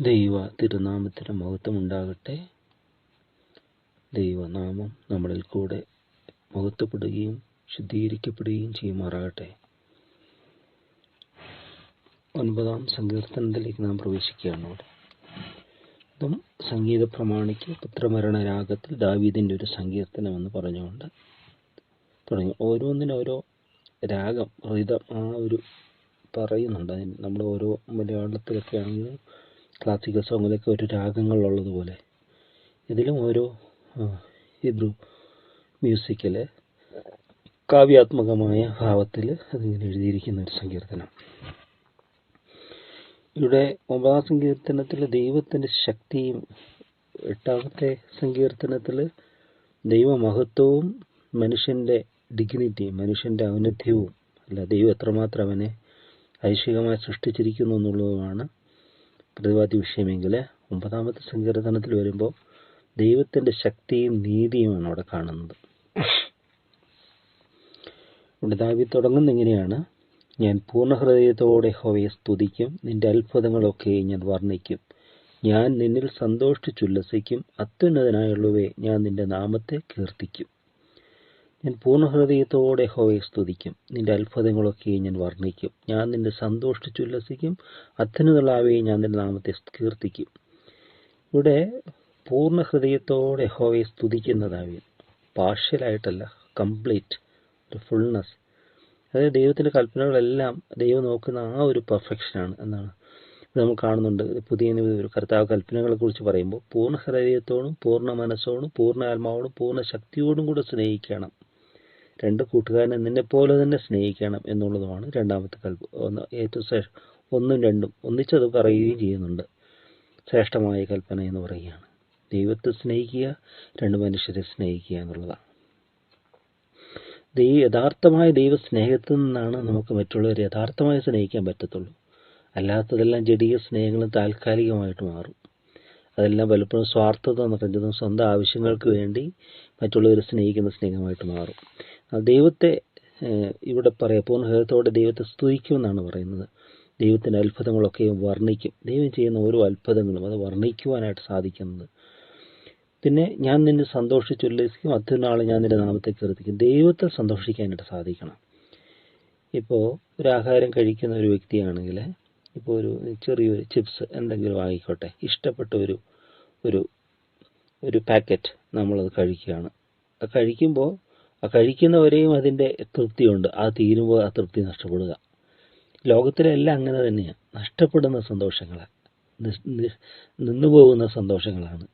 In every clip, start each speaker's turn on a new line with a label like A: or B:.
A: ദൈവ തിരുനാമത്തിന് മഹത്വമുണ്ടാകട്ടെ. ദൈവനാമം നമ്മളിൽ കൂടെ മഹത്വപ്പെടുകയും ശുദ്ധീകരിക്കപ്പെടുകയും ചെയ്യുമാറാകട്ടെ. ഒൻപതാം സങ്കീർത്തനത്തിലേക്ക് നാം പ്രവേശിക്കുകയാണ് ഇവിടെ ഇതും സംഗീത പ്രമാണിക്ക് പുത്രമരണ രാഗത്തിൽ ദാവീദിന്റെ ഒരു സങ്കീർത്തനം എന്ന് പറഞ്ഞുകൊണ്ട് തുടങ്ങി. ഓരോന്നിനും ഓരോ രാഗം റിതം ആ ഒരു പറയുന്നുണ്ട്. അതിന് നമ്മൾ ഓരോ മലയാളത്തിലൊക്കെ ആണെങ്കിലും ക്ലാസിക്കൽ സോങ്ങിലൊക്കെ ഒരു രാഗങ്ങളുള്ളതുപോലെ. ഇതിലും ഓരോ ഹിബ്രു മ്യൂസിക്കിലെ കാവ്യാത്മകമായ ഭാവത്തിൽ അതിങ്ങനെ എഴുതിയിരിക്കുന്ന ഒരു സങ്കീർത്തനം. ഇവിടെ ഒമ്പതാം സങ്കീർത്തനത്തിൽ ദൈവത്തിന്റെ ശക്തിയും എട്ടാമത്തെ സങ്കീർത്തനത്തിൽ ദൈവമഹത്വവും മനുഷ്യന്റെ ഡിഗ്നിറ്റിയും മനുഷ്യന്റെ ഔന്നത്യവും അല്ല ദൈവം എത്രമാത്രം അവനെ ഐശ്വര്യമായി സൃഷ്ടിച്ചിരിക്കുന്നു എന്നുള്ളതുമാണ് പ്രതിപാദ്യ വിഷയമെങ്കിൽ ഒമ്പതാമത്തെ സങ്കീർത്തനത്തിൽ വരുമ്പോൾ ദൈവത്തിന്റെ ശക്തിയും നീതിയുമാണ് അവിടെ കാണുന്നത്. ഇവിടെ ദാവി തുടങ്ങുന്ന ഇങ്ങനെയാണ്. ഞാൻ പൂർണ ഹൃദയത്തോടെ ഹോവയെ സ്തുതിക്കും നിന്റെ അത്ഭുതങ്ങളൊക്കെ ഞാൻ വർണിക്കും. ഞാൻ നിന്നിൽ സന്തോഷിച്ചുല്ലസിക്കും അത്യുന്നതനായുള്ളവേ ഞാൻ നിന്റെ നാമത്തെ കീർത്തിക്കും. ഞാൻ പൂർണ ഹൃദയത്തോടെ ഹോവയെ സ്തുതിക്കും. നിന്റെ അത്ഭുതങ്ങളൊക്കെ ഞാൻ വർണിക്കും. ഞാൻ നിന്നെ സന്തോഷിച്ചുല്ലസിക്കും അത്യുന്നതളാവയെ ഞാൻ നിന്റെ നാമത്തെ കീർത്തിക്കും. ഇവിടെ പൂർണ ഹൃദയത്തോടെ ഹോവയെ സ്തുതിക്കുന്നതാവി. പാർഷ്യലായിട്ടല്ല കംപ്ലീറ്റ് ഒരു ഫുൾനെസ് അതായത് ദൈവത്തിന്റെ കൽപ്പനകളെല്ലാം ദൈവം നോക്കുന്ന ആ ഒരു പെർഫെക്ഷനാണ് എന്നാണ് നമ്മൾ കാണുന്നുണ്ട്. പുതിയ ഒരു കർത്താവ് കൽപ്പനകളെ കുറിച്ച് പറയുമ്പോൾ പൂർണ ഹൃദയത്തോടും പൂർണ മനസ്സോടും പൂർണ ആത്മാവോടും പൂർണ ശക്തിയോടും കൂടെ സ്നേഹിക്കണം. രണ്ട് കൂട്ടുകാരനെ നിന്നെപ്പോലെ തന്നെ സ്നേഹിക്കണം എന്നുള്ളതുമാണ് രണ്ടാമത്തെ കൽപ്പ്. ഒന്ന് ഏറ്റവും ശ്രേഷ്ഠ ഒന്നും രണ്ടും ഒന്നിച്ചത് പറയുകയും ചെയ്യുന്നുണ്ട്. ശ്രേഷ്ഠമായ കൽപ്പന എന്ന് പറയുകയാണ്. ദൈവത്തെ സ്നേഹിക്കുക രണ്ട് മനുഷ്യരെ സ്നേഹിക്കുക എന്നുള്ളതാണ്. ദൈവ യഥാർത്ഥമായ ദൈവ സ്നേഹത്തിൽ നിന്നാണ് നമുക്ക് മറ്റുള്ളവരെ യഥാർത്ഥമായി സ്നേഹിക്കാൻ പറ്റത്തുള്ളൂ. അല്ലാത്തതെല്ലാം ജടീയ സ്നേഹങ്ങളും താൽക്കാലികമായിട്ട് മാറും. അതെല്ലാം പലപ്പോഴും സ്വാർത്ഥത നിറഞ്ഞതും സ്വന്തം ആവശ്യങ്ങൾക്ക് വേണ്ടി മറ്റുള്ളവരെ സ്നേഹിക്കുന്ന സ്നേഹമായിട്ട് മാറും. ദൈവത്തെ ഇവിടെ പറയാം പൂർണ ഹൃദയത്തോടെ ദൈവത്തെ സ്തുതിക്കുമെന്നാണ് പറയുന്നത്. ദൈവത്തിന്റെ അത്ഭുതങ്ങളൊക്കെ വർണിക്കും. ദൈവം ചെയ്യുന്ന ഓരോ അത്ഭുതങ്ങളും അത് വർണിക്കുവാനായിട്ട് സാധിക്കുന്നത്. പിന്നെ ഞാൻ നിന്നെ സന്തോഷിച്ചുല്ലസിക്കും അത്യുനാളെ ഞാൻ നിന്റെ നാമത്തെ കീർത്തിക്കും. ദൈവത്തെ സന്തോഷിക്കാനായിട്ട് സാധിക്കണം. ഇപ്പോൾ ഒരു ആഹാരം കഴിക്കുന്ന ഒരു വ്യക്തിയാണെങ്കിൽ ഇപ്പോൾ ഒരു ചെറിയൊരു ചിപ്സ് എന്തെങ്കിലും ആയിക്കോട്ടെ ഇഷ്ടപ്പെട്ട ഒരു ഒരു പാക്കറ്റ് നമ്മളത് കഴിക്കുകയാണ്. അത് കഴിക്കുമ്പോൾ കഴിക്കുന്നവരെയും അതിന്റെ തൃപ്തിയുണ്ട്. ആ തീരുമ്പോൾ ആ തൃപ്തി നഷ്ടപ്പെടുക. ലോകത്തിലെല്ലാം അങ്ങനെ തന്നെയാണ് നഷ്ടപ്പെടുന്ന സന്തോഷങ്ങളാണ് നിന്നുപോകുന്ന സന്തോഷങ്ങളാണ്.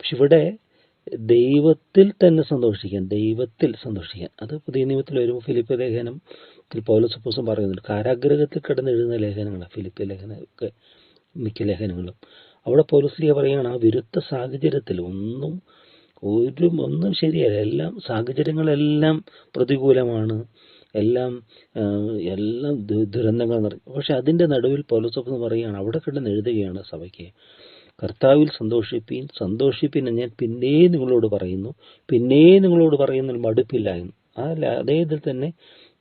A: പക്ഷെ ഇവിടെ ദൈവത്തിൽ തന്നെ സന്തോഷിക്കാൻ ദൈവത്തിൽ സന്തോഷിക്കാൻ. അത് പുതിയ നിയമത്തിൽ വരുമ്പോൾ ഫിലിപ്പ് ലേഖനം പൗലസപ്പോസം പറയുന്നുണ്ട്. കാരാഗ്രഹത്തിൽ കിടന്ന് എഴുതുന്ന ലേഖനങ്ങളാണ് ഫിലിപ്പ് ലേഖനമൊക്കെ മിക്ക ലേഖനങ്ങളും അവിടെ പൗലസ്ലിയ പറയുകയാണ് ആ വിരുദ്ധ സാഹചര്യത്തിൽ ഒന്നും ഒരു ഒന്നും ശരിയല്ല. എല്ലാം സാഹചര്യങ്ങളെല്ലാം പ്രതികൂലമാണ്. എല്ലാം എല്ലാം ദുരന്തങ്ങൾ നിറഞ്ഞു പക്ഷെ അതിന്റെ നടുവിൽ പൗലസപ്പം പറയുകയാണ് അവിടെ കിടന്ന് എഴുതുകയാണ് സഭയ്ക്ക്. കർത്താവിൽ സന്തോഷിപ്പീൻ സന്തോഷിപ്പിൻ ഞാൻ പിന്നേ നിങ്ങളോട് പറയുന്നു. പിന്നേ നിങ്ങളോട് പറയുന്ന മടുപ്പില്ല എന്ന്. അതല്ല അതേ ഇതിൽ തന്നെ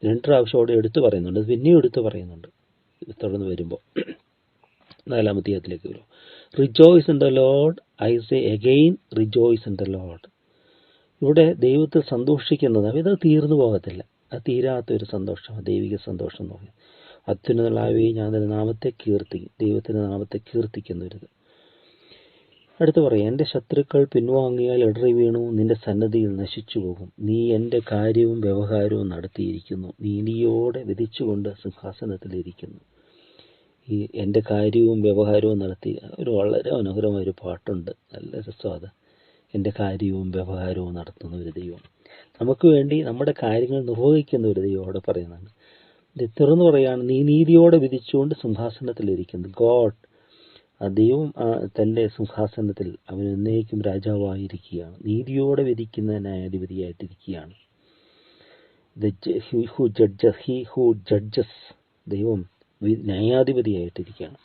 A: രണ്ട് പ്രാവശ്യം അവിടെ എടുത്തു പറയുന്നുണ്ട്. പിന്നെയും എടുത്തു പറയുന്നുണ്ട്. തുടർന്ന് വരുമ്പോൾ നാലാമത്തെ അതിലേക്ക് വരും. Rejoice in the lord I say again rejoice in the lord. ഇവിടെ ദൈവത്തിൽ സന്തോഷിക്കുന്നത് ഇത് തീർന്നു പോകത്തില്ല. അത് തീരാത്തൊരു സന്തോഷം ദൈവിക സന്തോഷം എന്ന് പറയുന്നത്. അത്യുന്നതളാവേ ഞാൻ അതിന്റെ നാമത്തെ കീർത്തിക്കും ദൈവത്തിന്റെ നാമത്തെ കീർത്തിക്കുന്ന ഒരു അടുത്ത് പറയാം എന്റെ ശത്രുക്കൾ പിൻവാങ്ങിയാൽ ഇടറി വീണു നിന്റെ സന്നദ്ധിയിൽ നശിച്ചു പോകും. നീ എന്റെ കാര്യവും വ്യവഹാരവും നടത്തിയിരിക്കുന്നു. നീതിയോടെ വിധിച്ചുകൊണ്ട് സിംഹാസനത്തിലിരിക്കുന്നു ഈ എന്റെ കാര്യവും വ്യവഹാരവും നടത്തി. ഒരു വളരെ മനോഹരമായ ഒരു പാട്ടുണ്ട്. നല്ല രസമാണ് എന്റെ കാര്യവും വ്യവഹാരവും നടത്തുന്ന ഒരു ദൈവം. നമുക്ക് വേണ്ടി നമ്മുടെ കാര്യങ്ങൾ നിർവഹിക്കുന്ന ഒരു ദൈവം അവിടെ പറയുന്നതാണ് ഇത് തുറന്നു പറയുകയാണ് നീ നീതിയോടെ വിധിച്ചുകൊണ്ട് സിംഹാസനത്തിലിരിക്കുന്നു ഗോഡ് ദൈവം തന്റെ സിംഹാസനത്തിൽ അവൻ എന്നേക്കും രാജാവായിരിക്കുകയാണ്. നീതിയോടെ വിധിക്കുന്ന ന്യായാധിപതിയായിട്ടിരിക്കുകയാണ്. He who judges he who judges ദൈവം ന്യായാധിപതിയായിട്ടിരിക്കുകയാണ്.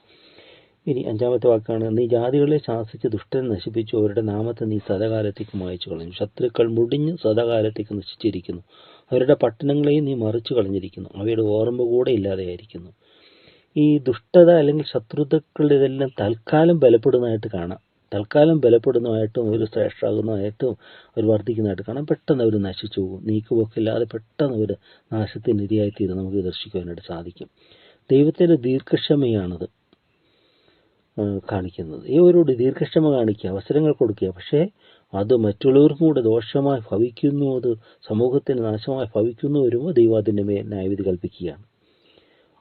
A: ഇനി അഞ്ചാമത്തെ വാക്കാണ് നീ ജാതികളെ ശാസിച്ച് ദുഷ്ടനെ നശിപ്പിച്ചു അവരുടെ നാമത്തെ നീ സദകാലത്തേക്ക് മായച്ചു കളഞ്ഞു. ശത്രുക്കൾ മുടിഞ്ഞ് സദകാലത്തേക്ക് നശിച്ചിരിക്കുന്നു. അവരുടെ പട്ടണങ്ങളെയും നീ മറിച്ചു കളഞ്ഞിരിക്കുന്നു. അവയുടെ ഓർമ്മ കൂടെ ഇല്ലാതെയായിരിക്കുന്നു ഈ ദുഷ്ടത അല്ലെങ്കിൽ ശത്രുതക്കളുടെ ഇതെല്ലാം തൽക്കാലം ബലപ്പെടുന്നതായിട്ട് കാണാം. തൽക്കാലം ബലപ്പെടുന്നതായിട്ടും അവർ ശ്രേഷ്ഠാകുന്നതായിട്ടും അവർ വർദ്ധിക്കുന്നതായിട്ട് കാണാം. പെട്ടെന്ന് അവർ നശിച്ചു പോകും. നീക്കുപോക്കില്ലാതെ പെട്ടെന്ന് അവർ നാശത്തിന് ഇരയായിത്തീരും നമുക്ക് ദർശിക്കുവാനായിട്ട് സാധിക്കും. ദൈവത്തിന്റെ ദീർഘക്ഷമയാണത് കാണിക്കുന്നത്. ഇവരോട് ദീർഘക്ഷമ കാണിക്കുക അവസരങ്ങൾ കൊടുക്കുക. പക്ഷേ അത് മറ്റുള്ളവർക്കും കൂടെ ദോഷമായി ഭവിക്കുന്നു അത് സമൂഹത്തിന് നാശമായി ഭവിക്കുന്നു വരുമ്പോൾ ദൈവം അതിന്റെ മേൽ ന്യായവിധി കൽപ്പിക്കുകയാണ്.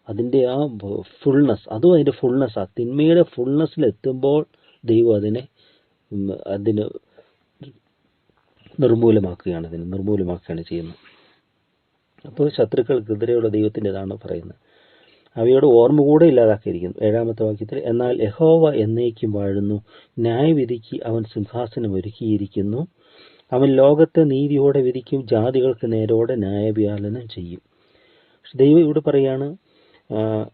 A: അതിന്റെ ആ ഫുൾനെസ് അതും അതിന്റെ ഫുൾനെസ് ആ. തിന്മയുടെ ഫുൾനെസ്സിലെത്തുമ്പോൾ ദൈവം അതിനെ അതിന് നിർമൂലമാക്കുകയാണ് അതിനെ നിർമൂലമാക്കുകയാണ് ചെയ്യുന്നത്. അപ്പോൾ ശത്രുക്കൾക്കെതിരെയുള്ള ദൈവത്തിന്റെതാണ് പറയുന്നത്. അവയുടെ ഓർമ്മ കൂടെ ഇല്ലാതാക്കിയിരിക്കുന്നു. ഏഴാമത്തെ വാക്യത്തിൽ എന്നാൽ യഹോവ എന്നേക്കും വാഴുന്നു. ന്യായവിധിക്ക് അവൻ സിംഹാസനം ഒരുക്കിയിരിക്കുന്നു. അവൻ ലോകത്തെ നീതിയോടെ വിധിക്കും ജാതികൾക്ക് നേരോടെ ന്യായവിചാലനം ചെയ്യും. ദൈവം ഇവിടെ പറയാണ്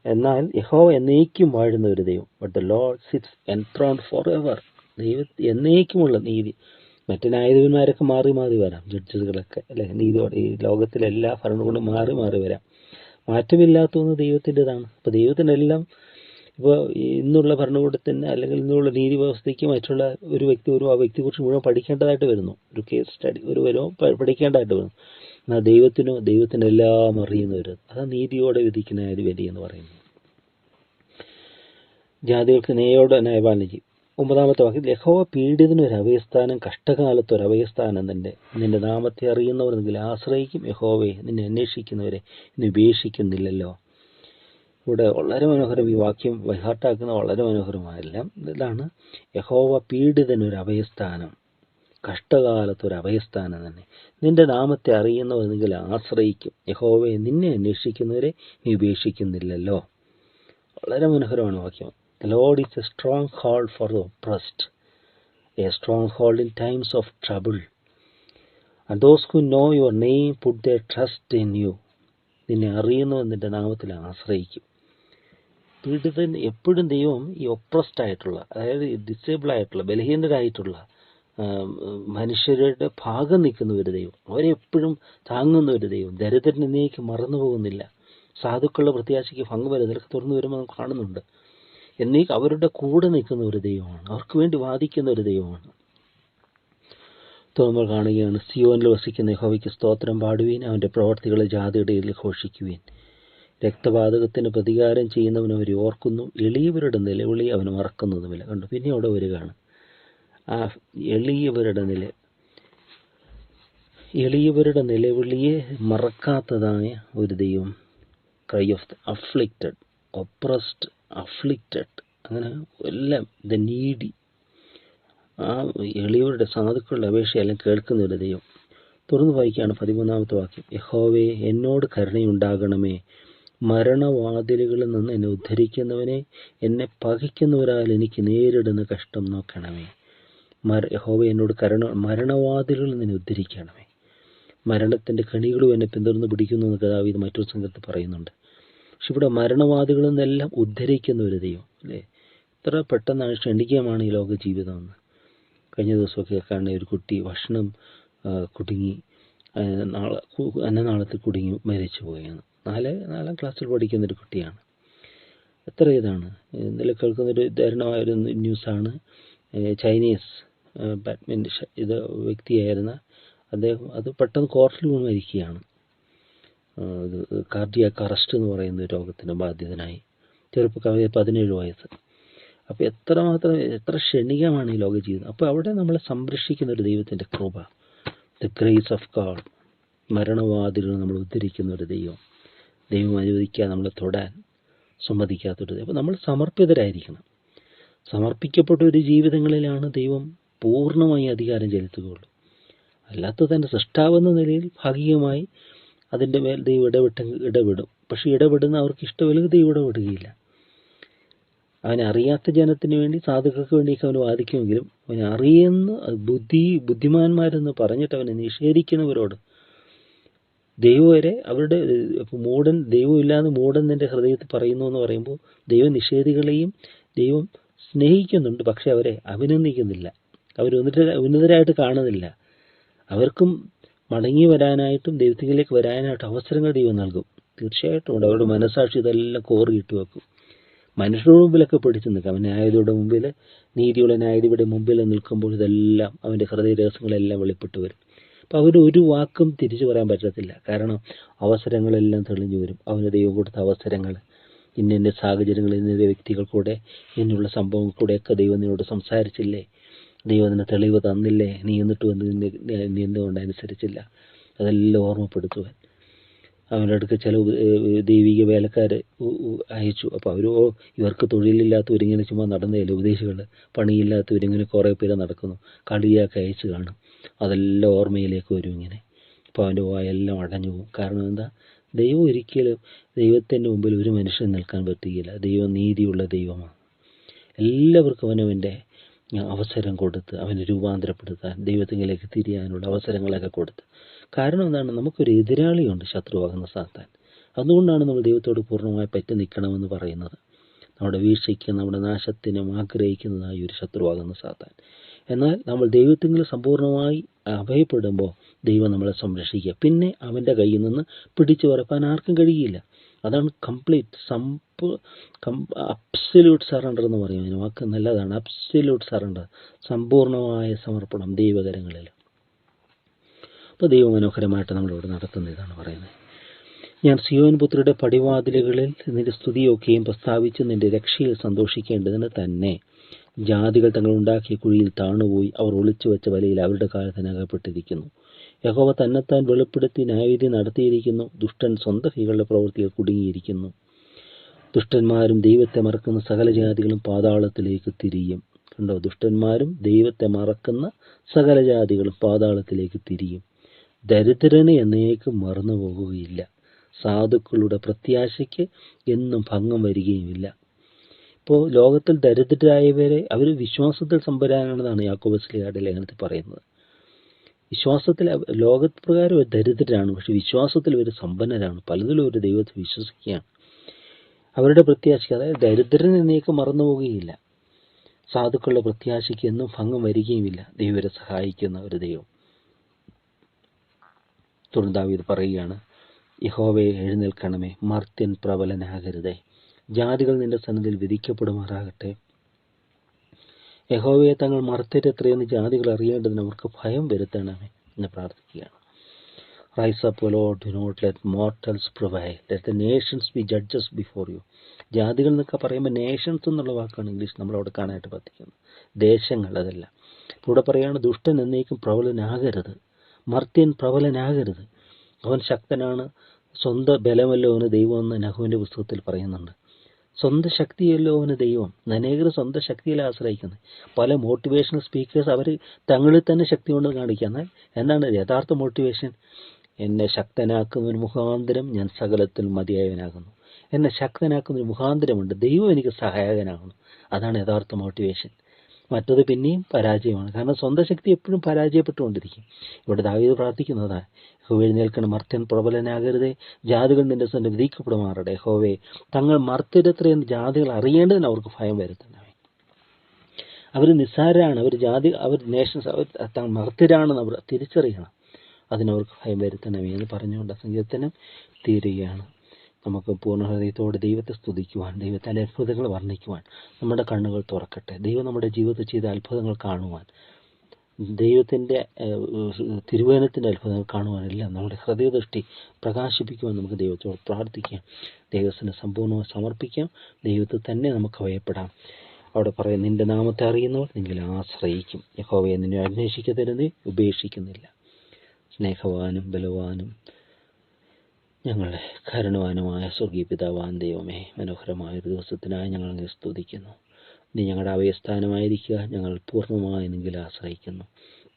A: എന്നാൽ യഹോവ എന്നേക്കും വാഴുന്ന ഒരു ദൈവം. But the lord sits enthrone for ever ദൈവ എന്നേക്കുമുള്ള നീതി. മറ്റു ന്യായാധിപന്മാരൊക്കെ മാറി മാറി വരാം. ജഡ്ജസുകളൊക്കെ അല്ലെ? നീതിയോടെ ഈ ലോകത്തിലെല്ലാ ഭരണകൂടം മാറി മാറി വരാം. മാറ്റമില്ലാത്തതൊന്ന് ദൈവത്തിന്റെതാണ്. അപ്പോൾ ദൈവത്തിനെല്ലാം ഇപ്പോൾ ഇന്നുള്ള ഭരണകൂടത്തിന് അല്ലെങ്കിൽ ഇന്നുള്ള നീതി വ്യവസ്ഥയ്ക്ക് മറ്റുള്ള ഒരു വ്യക്തി ഒരു ആ വ്യക്തിയെക്കുറിച്ച് മുഴുവൻ പഠിക്കേണ്ടതായിട്ട് വരുന്നു. ഒരു കേസ് സ്റ്റഡി ഒരു വരോ പഠിക്കേണ്ടതായിട്ട് വരുന്നു. എന്നാൽ ദൈവത്തിനോ ദൈവത്തിനെല്ലാം അറിയുന്നവർ അതാ നീതിയോടെ വിധിക്കുന്ന ഒരു എന്ന് പറയുന്നു. ജാതികൾക്ക് നേയോടെ നയപാലനം ചെയ്യും. ഒമ്പതാമത്തെ വാക്യം യഹോവ പീഡിതന് ഒരു അഭയസ്ഥാനം കഷ്ടകാലത്ത് ഒരു അഭയസ്ഥാനം തന്നെ നിന്റെ നാമത്തെ അറിയുന്നവർ നിങ്ങൾ ആശ്രയിക്കും. യഹോവയെ നിന്നെ അന്വേഷിക്കുന്നവരെ ഇന്ന് ഉപേക്ഷിക്കുന്നില്ലല്ലോ. ഇവിടെ വളരെ മനോഹരം ഈ വാക്യം വൈഹാട്ടാക്കുന്ന വളരെ മനോഹരമായില്ല. ഇതാണ് യഹോവ പീഡിതനൊരു അഭയസ്ഥാനം കഷ്ടകാലത്തൊരു അഭയസ്ഥാനം തന്നെ നിന്റെ നാമത്തെ അറിയുന്നവർ നിങ്ങൾ ആശ്രയിക്കും. യഹോവയെ നിന്നെ അന്വേഷിക്കുന്നവരെ നീ ഉപേക്ഷിക്കുന്നില്ലല്ലോ. വളരെ മനോഹരമാണ് വാക്യം. The Lord is a stronghold for the oppressed, a stronghold in times of trouble. And those who know your name put their trust in you. നിന്നെ അറിയുന്നു നിന്റെ നാമത്തിൽ ആശ്രയിക്കും. പീഡിതൻ എപ്പോഴും ദൈവം ഈ ഒപ്രസ്ഡ് ആയിട്ടുള്ള അതായത് ഡിസേബിൾ ആയിട്ടുള്ള ബലഹീനരായിട്ടുള്ള മനുഷ്യരുടെ ഭാഗം നിൽക്കുന്ന ഒരു ദൈവം. അവരെ എപ്പോഴും താങ്ങുന്ന ഒരു ദൈവം. ദരിദ്രൻ നീക്കി മറന്നു പോകുന്നില്ല സാധുക്കളുടെ പ്രത്യാശയ്ക്ക് ഭംഗം ഇതൊക്കെ തുറന്നു വരുമ്പോൾ നമുക്ക് കാണുന്നുണ്ട്. എന്നേക്ക് അവരുടെ കൂടെ നിൽക്കുന്ന ഒരു ദൈവമാണ്. അവർക്ക് വേണ്ടി വാദിക്കുന്ന ഒരു ദൈവമാണ്. നമ്മൾ കാണുകയാണ് സിയോനിൽ വസിക്കുന്ന യഹോവയ്ക്ക് സ്തോത്രം പാടുവീൻ അവന്റെ പ്രവർത്തികളെ ജാതിയുടെ ഘോഷിക്കുവീൻ. രക്തപാതകത്തിന് പ്രതികാരം ചെയ്യുന്നവൻ അവർ ഓർക്കുന്നു എളിയവരുടെ നിലവിളി അവൻ മറക്കുന്നതുമില്ല. കണ്ടു പിന്നെ അവിടെ വരികയാണ്. ആ എളിയവരുടെ നില എളിയവരുടെ നിലവിളിയെ മറക്കാത്തതായ ഒരു ദൈവം cry of the afflicted oppressed afflicted അങ്ങനെ എല്ലാം ദ നീഡി ആ എളിയവരുടെ സാധുക്കളുടെ അപേക്ഷയെല്ലാം കേൾക്കുന്ന ഒരു ദൈവം. തുറന്നു വായിക്കുകയാണ് പതിമൂന്നാമത്തെ വാക്യം. യഹോവേ എന്നോട് കരുണയുണ്ടാകണമേ. മരണവാതിലുകളിൽ നിന്ന് എന്നെ ഉദ്ധരിക്കുന്നവനെ എന്നെ പകയ്ക്കുന്നവരാൽ എനിക്ക് നേരിടുന്ന കഷ്ടം നോക്കണമേ. മര യഹോവ എന്നോട് കരുണ മരണവാതിലുകളിൽ നിന്ന് എന്നെ ഉദ്ധരിക്കണമേ. മരണത്തിന്റെ കണികളും എന്നെ പിന്തുടർന്ന് പിടിക്കുന്നു എന്ന് കഥാവിത് മറ്റൊരു സംഘത്ത് പറയുന്നുണ്ട്. പക്ഷെ ഇവിടെ മരണവാദികളിൽ നിന്നെല്ലാം ഉദ്ധരിക്കുന്ന ഒരു ദൈവം അല്ലേ? ഇത്ര പെട്ടെന്നാണ് ക്ഷണികമാണ് ഈ ലോക ജീവിതം എന്ന് കഴിഞ്ഞ ദിവസമൊക്കെ കാണുന്ന ഒരു കുട്ടി ഭക്ഷണം കുടുങ്ങി നാളെ അന്നനാളത്തിൽ കുടുങ്ങി മരിച്ചു പോയാണ് നാല് നാലാം ക്ലാസ്സിൽ പഠിക്കുന്ന ഒരു കുട്ടിയാണ്. എത്ര ഇതാണ്? ഇന്നലെ കേൾക്കുന്നൊരു ദാരുണമായൊരു ന്യൂസാണ്. ചൈനീസ് ബാഡ്മിന്റൺ ഇത് വ്യക്തിയായിരുന്ന അദ്ദേഹം അത് പെട്ടെന്ന് കോർട്ടിൽ വീണ് മരിക്കുകയാണ്. കാർഡിയാക്ക് അറസ്റ്റ് എന്ന് പറയുന്ന രോഗത്തിന് ബാധിതനായി ചെറുപ്പക്കാർ പതിനേഴ് വയസ്സ്. അപ്പോൾ എത്രമാത്രം എത്ര ക്ഷണികമാണ് ഈ ലോക ജീവിതം. അപ്പോൾ അവിടെ നമ്മളെ സംരക്ഷിക്കുന്ന ഒരു ദൈവത്തിന്റെ കൃപ. ദ ഗ്രേസ് ഓഫ് ഗാഡ് മരണവാതിൽ നമ്മൾ ഉദ്ധരിക്കുന്ന ഒരു ദൈവം. ദൈവം അനുവദിക്കുക നമ്മളെ തൊടാൻ സമ്മതിക്കാത്തൊരു ദൈവം. അപ്പോൾ നമ്മൾ സമർപ്പിതരായിരിക്കണം. സമർപ്പിക്കപ്പെട്ട ഒരു ജീവിതങ്ങളിലാണ് ദൈവം പൂർണമായി അധികാരം ചെലുത്തുകയുള്ളൂ. അല്ലാത്ത തന്റെ സൃഷ്ടാവെന്ന നിലയിൽ ഭാഗികമായി അതിന്റെ മേൽ ദൈവം ഇടപെട്ട് ഇടപെടും. പക്ഷേ ഇടപെടുന്ന അവർക്ക് ഇഷ്ടമില്ലെങ്കിൽ ദൈവം ഇടപെടുകയില്ല. അവനെ അറിയാത്ത ജനത്തിന് വേണ്ടി സാധുക്കൾക്ക് വേണ്ടിയൊക്കെ അവന് വാദിക്കുമെങ്കിലും അവനെ അറിയുന്ന ബുദ്ധി ബുദ്ധിമാന്മാരെന്ന് പറഞ്ഞിട്ട് അവനെ നിഷേധിക്കുന്നവരോട് ദൈവം വരെ അവരുടെ മൂടൻ ദൈവമില്ലാതെ മൂടൻ എന്റെ ഹൃദയത്തിൽ പറയുന്നു എന്ന് പറയുമ്പോൾ ദൈവം നിഷേധികളെയും ദൈവം സ്നേഹിക്കുന്നുണ്ട്. പക്ഷെ അവരെ അഭിനന്ദിക്കുന്നില്ല. അവർ ഉന്നതരായിട്ട് കാണുന്നില്ല. അവർക്കും മടങ്ങി വരാനായിട്ടും ദൈവത്തിലേക്ക് വരാനായിട്ട് അവസരങ്ങൾ ദൈവം നൽകും. തീർച്ചയായിട്ടും ഉണ്ട് അവരുടെ മനസാക്ഷി ഇതെല്ലാം കോറിയിട്ട് വെക്കും. മനുഷ്യരുടെ മുമ്പിലൊക്കെ പിടിച്ചു നിൽക്കാം. അവൻ ന്യായതയുടെ മുമ്പിൽ നീതിയുള്ള ന്യായതയുടെ മുമ്പിൽ നിൽക്കുമ്പോൾ ഇതെല്ലാം അവന്റെ ഹൃദയ രഹസ്യങ്ങളെല്ലാം വെളിപ്പെട്ട് വരും. അപ്പോൾ അവന് ഒരു വാക്കും തിരിച്ചു പറയാൻ പറ്റത്തില്ല. കാരണം അവസരങ്ങളെല്ലാം തെളിഞ്ഞു വരും. അവന് ദൈവം കൊടുത്ത അവസരങ്ങൾ ഇന്ന സാഹചര്യങ്ങൾ ഇന്ന വ്യക്തികൾ കൂടെ ഇന്നുള്ള സംഭവങ്ങൾ കൂടെയൊക്കെ ദൈവം നിന്നോട് സംസാരിച്ചില്ലേ? ദൈവം അതിന് തെളിവ് തന്നില്ലേ? നീ എന്നിട്ടും നിന്നെ- നീ എന്തുകൊണ്ട് അനുസരിച്ചില്ല? അതെല്ലാം ഓർമ്മപ്പെടുത്തുവാൻ. അവരുടെ അടുക്ക് ചില ദൈവിക വേലക്കാർ അയച്ചു. അപ്പോൾ അവർ ഇവർക്ക് തൊഴിലില്ലാത്തവരിങ്ങനെ ചുമ്മാ നടന്നതല്ലേ ഉപദേശികൾ പണിയില്ലാത്തവരിങ്ങനെ കുറേ പേര് നടക്കുന്നു. കളിയാക്കി അയച്ചു കാണും. അതെല്ലാം ഓർമ്മയിലേക്ക് വരും ഇങ്ങനെ. അപ്പോൾ അവന്റെ വായെല്ലാം അടഞ്ഞു പോകും. കാരണം എന്താ? ദൈവം ഒരിക്കലും ദൈവത്തിന്റെ മുമ്പിൽ ഒരു മനുഷ്യൻ നിൽക്കാൻ പറ്റുകയില്ല. ദൈവം നീതിയുള്ള ദൈവമാണ്. എല്ലാവർക്കും അവനവന്റെ അവസരം കൊടുത്ത് അവനെ രൂപാന്തരപ്പെടുത്താൻ ദൈവത്തിലേക്ക് തിരിയാനുള്ള അവസരങ്ങളൊക്കെ കൊടുത്ത്. കാരണം എന്താണ്? നമുക്കൊരു എതിരാളിയുണ്ട് ശത്രുവാകുന്ന സാത്താൻ. അതുകൊണ്ടാണ് നമ്മൾ ദൈവത്തോട് പൂർണമായി പറ്റി നിൽക്കണമെന്ന് പറയുന്നത്. നമ്മുടെ വീഴ്ചയ്ക്ക് നമ്മുടെ നാശത്തിനും ആഗ്രഹിക്കുന്നതായി ഒരു ശത്രുവാകുന്ന സാത്താൻ. എന്നാൽ നമ്മൾ ദൈവത്തിൽ സമ്പൂർണമായി അഭയപ്പെടുമ്പോൾ ദൈവം നമ്മളെ സംരക്ഷിക്കുക. പിന്നെ അവന്റെ കയ്യിൽ നിന്ന് പിടിച്ചു പറപ്പാൻ ആർക്കും കഴിയില്ല. അതാണ് കംപ്ലീറ്റ് സമ്പൂ കം അബ്സല്യൂട്ട് സറണ്ടർ എന്ന് പറയും അതിന്. വാക്ക് നല്ലതാണ്. അബ്സല്യൂട്ട് സറണ്ടർ സമ്പൂർണമായ സമർപ്പണം ദൈവകരങ്ങളിൽ. അപ്പോൾ ദൈവ മനോഹരമായിട്ട് നമ്മളിവിടെ നടത്തുന്ന ഇതാണ് പറയുന്നത്. ഞാൻ സിയോൻ പുത്രിയുടെ പടിവാതിലുകളിൽ നിന്റെ സ്തുതിയൊക്കെയും പ്രസ്താവിച്ച് നിന്റെ രക്ഷയിൽ സന്തോഷിക്കേണ്ടതിന് തന്നെ ജാതികൾ തങ്ങൾ ഉണ്ടാക്കിയ കുഴിയിൽ താണുപോയി അവർ ഒളിച്ചു വെച്ച വലയിൽ അവരുടെ കാലത്തിന് അകപ്പെട്ടിരിക്കുന്നു യഹോവ തന്നെത്താൻ വെളിപ്പെടുത്തി ന്യായവിധി നടത്തിയിരിക്കുന്നു. ദുഷ്ടൻ സ്വന്തം കൈകളുടെ പ്രവൃത്തികൾ കുടുങ്ങിയിരിക്കുന്നു. ദുഷ്ടന്മാരും ദൈവത്തെ മറക്കുന്ന സകല ജാതികളും പാതാളത്തിലേക്ക് തിരിയും. കണ്ടോ? ദുഷ്ടന്മാരും ദൈവത്തെ മറക്കുന്ന സകല ജാതികളും പാതാളത്തിലേക്ക് തിരിയും. ദരിദ്രനെ എന്നേക്കും മറന്നു പോകുകയില്ല സാധുക്കളുടെ പ്രത്യാശയ്ക്ക് എന്നും ഭംഗം വരികയുമില്ല. ഇപ്പോൾ ലോകത്തിൽ ദരിദ്രരായവരെ അവർ വിശ്വാസത്തിൽ സമ്പന്നരാണെന്നാണ് യാക്കോബസ്ലിയുടെ ലേഖനത്തിൽ പറയുന്നത്. വിശ്വാസത്തിൽ ലോകപ്രകാരം അവർ ദരിദ്രരാണ് പക്ഷെ വിശ്വാസത്തിൽ അവർ സമ്പന്നരാണ്. പലതിലും ഒരു ദൈവത്തെ വിശ്വസിക്കുകയാണ്. അവരുടെ പ്രത്യാശയ്ക്ക് അതായത് ദരിദ്രൻ എന്നേക്ക് മറന്നു സാധുക്കളുടെ പ്രത്യാശയ്ക്ക് എന്നും ഭംഗം വരികയുമില്ല. ദൈവരെ സഹായിക്കുന്ന ഒരു ദൈവം. തുടർന്നാവ് ഇത് പറയുകയാണ് യഹോവയെ എഴുന്നേൽക്കണമേ മർത്യൻ പ്രബലനാകരുതേ. ജാതികൾ നിന്റെ സന്നദ്ധിയിൽ വിധിക്കപ്പെടുമാറാകട്ടെ. യഹോവയെ തങ്ങൾ മർത്യരെത്രയെന്ന് ജാതികൾ അറിയേണ്ടതിന് അവർക്ക് ഭയം വരുത്തണമേ എന്ന് പ്രാർത്ഥിക്കുകയാണ്. Rise up lord do not let mortals provide let the nations be judges before you ജാതികൾ എന്നൊക്കെ പറയുമ്പോൾ നേഷൻസ് എന്നുള്ള വാക്കാണ് ഇംഗ്ലീഷ് നമ്മളവിടെ കാണാനായിട്ട് പറ്റിക്കുന്നത് ദേശങ്ങൾ അതല്ല. ഇവിടെ പറയുകയാണ് ദുഷ്ടൻ എന്നേക്കും പ്രബലനാകരുത്. മർത്യൻ പ്രബലനാകരുത്. അവൻ ശക്തനാണ് സ്വന്തം ബലമല്ലോ അവന് ദൈവമെന്ന് നഹുവിന്റെ പുസ്തകത്തിൽ പറയുന്നുണ്ട്. സ്വന്തം ശക്തിയല്ലോ അവന് ദൈവം. അനേകർ സ്വന്തം ശക്തിയിൽ ആശ്രയിക്കുന്നത്. പല മോട്ടിവേഷണൽ സ്പീക്കേഴ്സ് അവർ തങ്ങളിൽ തന്നെ ശക്തി കൊണ്ട് കാണിക്കുക. എന്നാൽ എന്താണ് യഥാർത്ഥ മോട്ടിവേഷൻ എന്നെ ശക്തനാക്കുന്നതിന് മുഖാന്തരം ഞാൻ സകലത്തിൽ മതിയായവനാകുന്നു. എന്നെ ശക്തനാക്കുന്ന ഒരു മുഖാന്തരമുണ്ട്. ദൈവം എനിക്ക് സഹായകനാകുന്നു. അതാണ് യഥാർത്ഥ മോട്ടിവേഷൻ മറ്റത് പിന്നെയും പരാജയമാണ്. കാരണം സ്വന്തം ശക്തി എപ്പോഴും പരാജയപ്പെട്ടുകൊണ്ടിരിക്കും. ഇവിടെ ദാവീദ് പ്രാർത്ഥിക്കുന്നതാ ഹോവയിൽ എഴുന്നേൽക്കണം മർത്യൻ പ്രബലനാകരുതേ. ജാതികൾ നിന്റെ സ്വന്തം വിധിക്കപ്പെടുമാറട്ടെ ഹോവേ തങ്ങൾ മർത്യരത്രയെന്ന് ജാതികൾ അറിയേണ്ടതിന് അവർക്ക് ഭയം വരുത്തണം അവർ നിസ്സാരാണ്. അവർ ജാതി അവർ നേഷൻസ് അവർ തങ്ങൾ മർത്യരാണെന്ന് അവർ തിരിച്ചറിയണം. അതിനവർക്ക് ഭയം വരുത്തണമേ എന്ന് പറഞ്ഞുകൊണ്ട് സംഗീതത്തിനും തീരുകയാണ്. നമുക്ക് പൂർണ ദൈവത്തെ സ്തുതിക്കുവാൻ ദൈവത്തിന്റെ അത്ഭുതങ്ങൾ വർണിക്കുവാൻ നമ്മുടെ കണ്ണുകൾ തുറക്കട്ടെ. ദൈവം നമ്മുടെ ജീവിതത്തിൽ ചെയ്ത അത്ഭുതങ്ങൾ കാണുവാൻ ദൈവത്തിന്റെ തിരുവേനത്തിന്റെ അത്ഭുതങ്ങൾ കാണുവാനെല്ലാം നമ്മുടെ ഹൃദയദൃഷ്ടി പ്രകാശിപ്പിക്കുവാൻ നമുക്ക് ദൈവത്തോട് പ്രാർത്ഥിക്കാം. ദൈവത്തിന് സമ്പൂർണമായി സമർപ്പിക്കാം. ദൈവത്തെ തന്നെ നമുക്ക് ഭയപ്പെടാം. അവിടെ പറയും നിന്റെ നാമത്തെ അറിയുന്നവർ നിങ്ങളെ ആശ്രയിക്കും. യഹോവയെ നിന്നെ അന്വേഷിക്കത്തരുന്നേ ഉപേക്ഷിക്കുന്നില്ല. സ്നേഹവാനും ബലവാനും ഞങ്ങളുടെ കരുണവാനുമായ സ്വർഗീയ പിതാവാൻ ദൈവമേ മനോഹരമായ ഒരു ദിവസത്തിനായി ഞങ്ങൾ അങ്ങ് സ്തുതിക്കുന്നു. നീ ഞങ്ങളുടെ അവയസ്ഥാനമായിരിക്കുക ഞങ്ങൾ പൂർണമായി നിങ്കിൽ ആശ്രയിക്കുന്നു.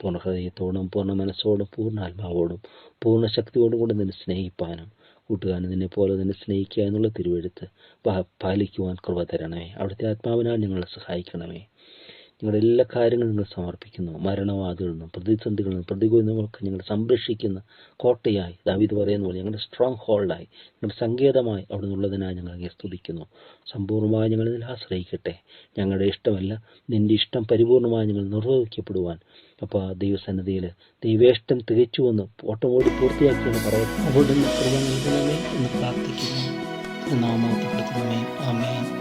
A: പൂർണ ഹൃദയത്തോടും പൂർണ മനസ്സോടും പൂർണ ആത്മാവോടും പൂർണ ശക്തിയോടും കൂടെ നിന്നെ സ്നേഹിപ്പാനും കൂട്ടുകാരൻ നിന്നെ പോലെ തന്നെ സ്നേഹിക്കുക എന്നുള്ള തിരുവെഴുത്ത് പാ- പാലിക്കുവാൻ കൃപ തരണമേ. അവിടുത്തെ ആത്മാവിനാൽ ഞങ്ങളെ സഹായിക്കണമേ. ഞങ്ങളുടെ എല്ലാ കാര്യങ്ങളും നിങ്ങൾ സമർപ്പിക്കുന്നു. മരണവാദികളിൽ നിന്നും പ്രതിസന്ധികളിൽ നിന്നും പ്രതികൂലങ്ങൾക്ക് ഞങ്ങൾ സംരക്ഷിക്കുന്ന കോട്ടയായി ദാവിത് പറയുന്ന പോലെ ഞങ്ങളുടെ സ്ട്രോങ് ഹോൾഡായി ഞങ്ങളുടെ സങ്കേതമായി അവിടെ നിന്നുള്ളതിനായി ഞങ്ങൾ അങ്ങേ സ്തുതിക്കുന്നു. സമ്പൂർണമായി ഞങ്ങൾ ഇതിൽ ആശ്രയിക്കട്ടെ. ഞങ്ങളുടെ ഇഷ്ടമല്ല നിന്റെ ഇഷ്ടം പരിപൂർണമായി ഞങ്ങൾ നിർവഹിക്കപ്പെടുവാൻ. അപ്പോൾ ദൈവസന്നിധിയിൽ ദൈവേഷ്ടം തികച്ചുവെന്ന് ഓട്ടം ഓടി പൂർത്തിയാക്കിയെന്ന് പറയാം
B: അവിടുന്ന് കൃപ നൽകണമേ എന്ന് പ്രാർത്ഥിക്കുന്നു. ആമേൻ.